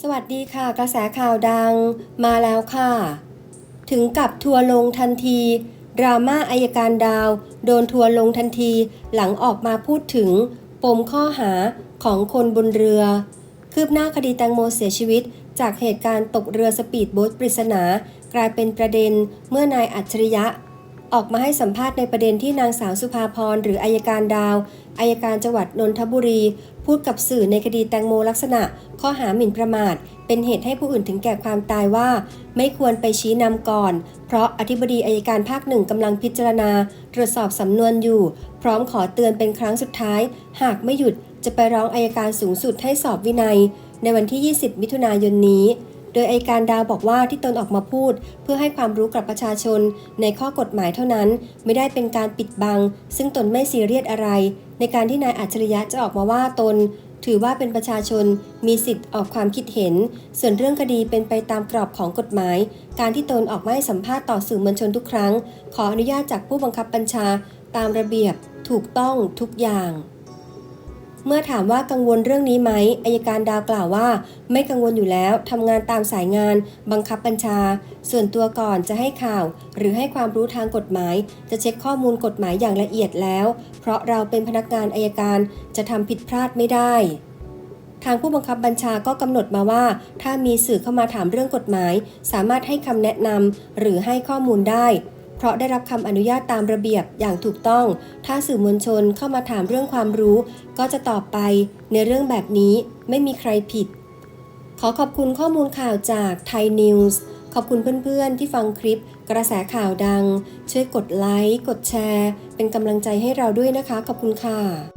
สวัสดีค่ะกระแสข่าวดังมาแล้วค่ะ ถึงกับทัวร์ลงทันที ดราม่าอายการดาว โดนทัวร์ลงทันที หลังออกมาพูดถึง ปมข้อหาของคนบนเรือ คืบหน้าคดีแตงโมเสียชีวิต จากเหตุการณ์ตกเรือสปีดโบ๊ทปริศนา กลายเป็นประเด็นเมื่อนายอัจฉริยะ ออกมาให้สัมภาษณ์ในประเด็นที่นางสาวสุภาพรหรืออายการดาวอายการจังหวัดนนทบุรี พูดกับสื่อในคดีแตงโมลักษณะ ข้อหาหมิ่นประมาท เป็นเหตุให้ผู้อื่นถึงแก่ความตายว่า ไม่ควรไปชี้นำก่อน เพราะอธิบดีอายการภาคหนึ่งกำลังพิจารณา ตรวจสอบสำนวนอยู่ พร้อมขอเตือนเป็นครั้งสุดท้าย หากไม่หยุดจะไปร้องอายการสูงสุดให้สอบวินัย ในวันที่ 20 มิถุนายนนี้ โดยไอการดาวบอกว่าที่ตนออกมาพูด เพื่อให้ความรู้กับประชาชน ในข้อกฎหมายเท่านั้น ไม่ได้เป็นการปิดบัง ซึ่งตนไม่ซีเรียสอะไร ในการที่นายอัจฉริยะจะออกมาว่าตน ถือว่าเป็นประชาชนมีสิทธิ์ออกความคิดเห็น ส่วนเรื่องคดีเป็นไปตามกรอบของกฎหมาย การที่ตนออกมาให้สัมภาษณ์ต่อสื่อมวลชนทุกครั้ง ขออนุญาตจากผู้บังคับบัญชาตามระเบียบถูกต้องทุกอย่าง เมื่อถามว่ากังวลเรื่องนี้ไหมอายการดาวกล่าวว่า ไม่กังวลอยู่แล้วทำงานตามสายงาน บังคับบัญชา ส่วนตัวก่อนจะให้ข่าว หรือให้ความรู้ทางกฎหมาย จะเช็คข้อมูลกฎหมายอย่างละเอียดแล้ว เพราะเราเป็นพนักงานอายการจะทำผิดพลาดไม่ได้ทางผู้บังคับบัญชาก็กำหนดมาว่า ถ้ามีสื่อเข้ามาถามเรื่องกฎหมาย สามารถให้คำแนะนำหรือให้ข้อมูลได้ ราะได้รับคำอนุญาตตามระเบียบอย่างถูกต้อง ถ้าสื่อมวลชนเข้ามาถามเรื่องความรู้ ก็จะตอบไปในเรื่องแบบนี้ไม่มีใครผิด ขอขอบคุณข้อมูลข่าวจากไทยนิวส์ขอบคุณเพื่อนๆ ที่ฟังคลิป กระแสข่าวดัง ช่วยกดไลค์ กดแชร์ เป็นกำลังใจให้เราด้วยนะคะ ขอบคุณค่ะ